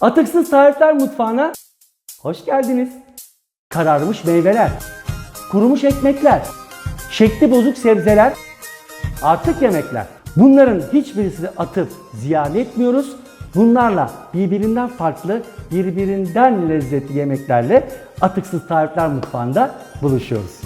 Atıksız Tarifler Mutfağı'na hoş geldiniz. Kararmış meyveler, kurumuş ekmekler, şekli bozuk sebzeler, artık yemekler. Bunların hiçbirisini atıp ziyan etmiyoruz. Bunlarla birbirinden farklı, birbirinden lezzetli yemeklerle Atıksız Tarifler Mutfağı'nda buluşuyoruz.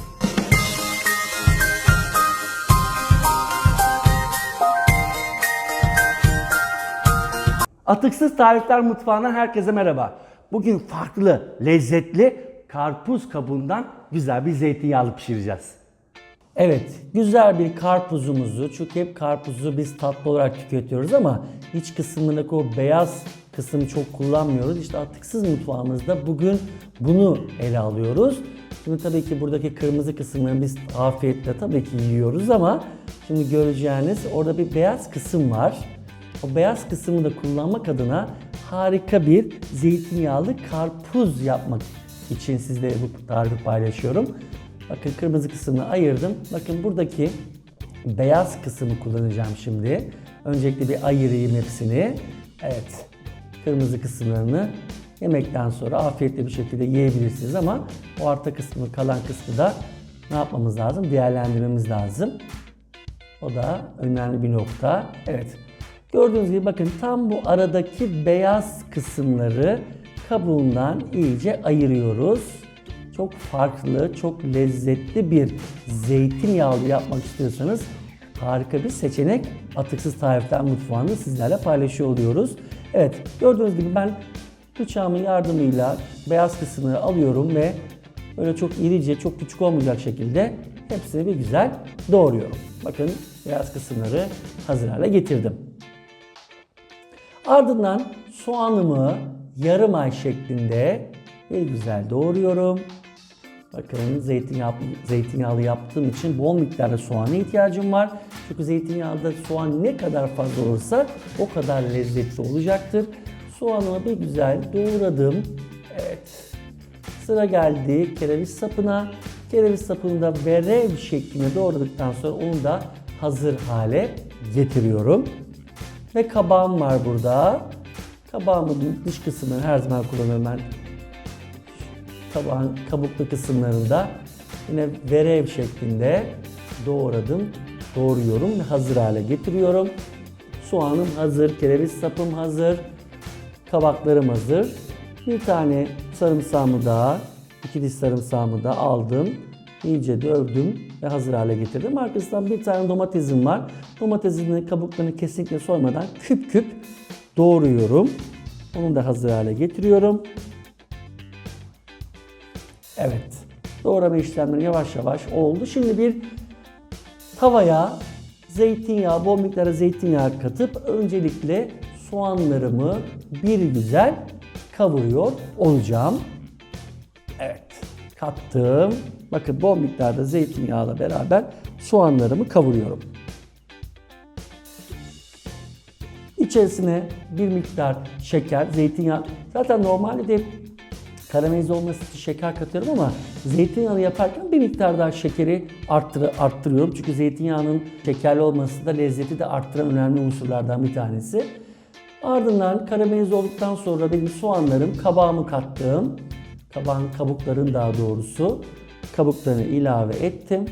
Atıksız Tarifler Mutfağı'na herkese merhaba. Bugün farklı, lezzetli karpuz kabuğundan güzel bir zeytinyağlı pişireceğiz. Evet, güzel bir karpuzumuzu, çünkü hep karpuzu biz tatlı olarak tüketiyoruz ama iç kısmındaki o beyaz kısmı çok kullanmıyoruz. İşte atıksız mutfağımızda bugün bunu ele alıyoruz. Şimdi tabii ki buradaki kırmızı kısımları biz afiyetle tabii ki yiyoruz ama şimdi göreceğiniz orada bir beyaz kısım var. O beyaz kısmını da kullanmak adına harika bir zeytinyağlı karpuz yapmak için sizlere bu tarifi paylaşıyorum. Bakın kırmızı kısmını ayırdım. Bakın buradaki beyaz kısmı kullanacağım şimdi. Öncelikle bir ayırayım hepsini. Evet. Kırmızı kısımlarını yemekten sonra afiyetle bir şekilde yiyebilirsiniz ama o arta kısmı, kalan kısmı da ne yapmamız lazım? Değerlendirmemiz lazım. O da önemli bir nokta. Evet. Gördüğünüz gibi bakın tam bu aradaki beyaz kısımları kabuğundan iyice ayırıyoruz. Çok farklı, çok lezzetli bir zeytinyağlı yapmak istiyorsanız harika bir seçenek. Atıksız Tarifler Mutfağı'nda sizlerle paylaşıyor oluyoruz. Evet, gördüğünüz gibi ben bıçağımın yardımıyla beyaz kısmını alıyorum ve böyle çok irice, çok küçük olmayacak şekilde hepsini bir güzel doğruyorum. Bakın beyaz kısımları hazır hale getirdim. Ardından soğanımı yarım ay şeklinde bir güzel doğruyorum. Bakın zeytinyağı, zeytinyağlı yaptığım için bol miktarda soğana ihtiyacım var. Çünkü zeytinyağında soğan ne kadar fazla olursa o kadar lezzetli olacaktır. Soğanımı bir güzel doğradım. Evet. Sıra geldi kereviz sapına. Kereviz sapını da verev şeklinde doğradıktan sonra onu da hazır hale getiriyorum. Ve kabağım var burada. Kabağımın dış kısmını her zaman kullanıyorum ben. Kabağın kabuklu kısımlarında yine verev şeklinde doğradım, doğruyorum ve hazır hale getiriyorum. Soğanım hazır, kereviz sapım hazır, kabaklarım hazır. Bir tane sarımsağımı daha, iki diş sarımsağımı da aldım. İyice dövdüm ve hazır hale getirdim. Arkasından bir tane domatesim var. Domatesinin kabuklarını kesinlikle soymadan küp küp doğruyorum. Onu da hazır hale getiriyorum. Evet. Doğrama işlemleri yavaş yavaş oldu. Şimdi bir tavaya zeytinyağı, bol miktarda zeytinyağı katıp öncelikle soğanlarımı bir güzel kavuruyor olacağım. Evet. Kattım. Bakın bol miktarda zeytinyağıyla beraber soğanlarımı kavuruyorum. İçerisine bir miktar şeker, zeytinyağı. Zaten normalde de karamelize olması için şeker katıyorum ama zeytinyağını yaparken bir miktar daha şekeri arttır, arttırıyorum. Çünkü zeytinyağının şekerli olması da lezzeti de arttıran önemli unsurlardan bir tanesi. Ardından karamelize olduktan sonra benim soğanlarım, kabağımı kattım. Kabağın kabuklarını daha doğrusu kabuklarını ilave ettim.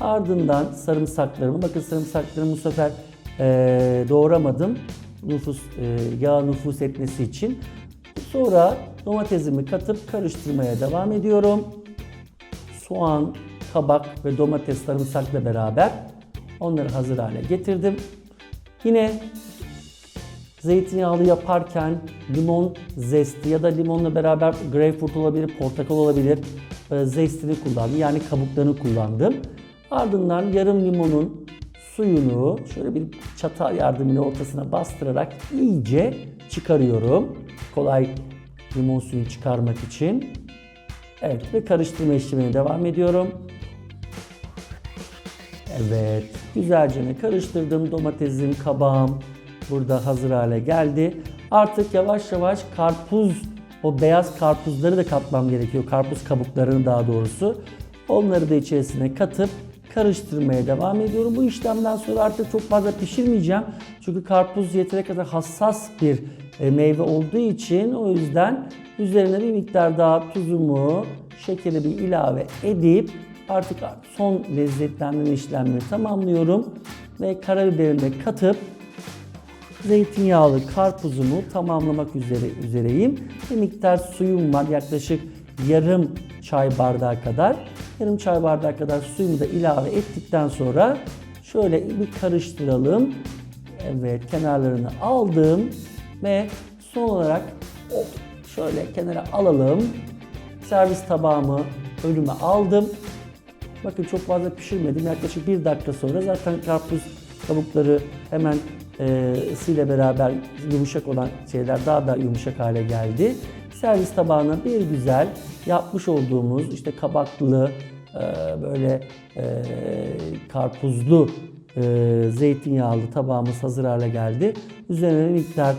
Ardından sarımsaklarımı, bakın sarımsaklarımı bu sefer e, doğramadım. Nüfus, e, yağ nüfus etmesi için. Sonra domatesimi katıp karıştırmaya devam ediyorum. Soğan, kabak ve domates sarımsakla beraber onları hazır hale getirdim. Yine zeytinyağlı yaparken limon zesti ya da limonla beraber greyfurt olabilir, portakal olabilir. e, Zestini kullandım yani kabuklarını kullandım. Ardından yarım limonun suyunu şöyle bir çatal yardımıyla ortasına bastırarak iyice çıkarıyorum. Kolay limon suyu çıkarmak için. Evet ve karıştırma işlemine devam ediyorum. Evet, güzelce karıştırdım. Domatesim, kabağım burada hazır hale geldi. Artık yavaş yavaş karpuz, o beyaz karpuzları da katmam gerekiyor. Karpuz kabuklarını daha doğrusu. Onları da içerisine katıp karıştırmaya devam ediyorum. Bu işlemden sonra artık çok fazla pişirmeyeceğim. Çünkü karpuz yeteri kadar hassas bir e, meyve olduğu için o yüzden üzerine bir miktar daha tuzumu, şekeri bir ilave edip artık son lezzetlendirme işlemleri tamamlıyorum ve karabiberimi de katıp zeytinyağlı karpuzumu tamamlamak üzere üzereyim. Bir miktar suyum var yaklaşık yarım çay bardağı kadar. Yarım çay bardağı kadar suyumu da ilave ettikten sonra şöyle bir karıştıralım. Evet kenarlarını aldım ve son olarak şöyle kenara alalım. Servis tabağımı önüme aldım. Bakın çok fazla pişirmedim. Yaklaşık bir dakika sonra zaten karpuz kabukları hemen e, ısıyla beraber yumuşak olan şeyler daha da yumuşak hale geldi. Servis tabağına bir güzel yapmış olduğumuz işte kabaklı e, böyle e, karpuzlu e, zeytinyağlı tabağımız hazır hale geldi. Üzerine bir miktar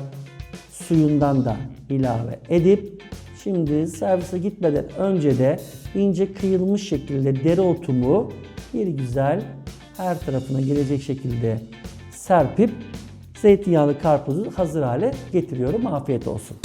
suyundan da ilave edip şimdi servise gitmeden önce de ince kıyılmış şekilde dereotumu bir güzel her tarafına gelecek şekilde serpip zeytinyağlı karpuzu hazır hale getiriyorum. Afiyet olsun.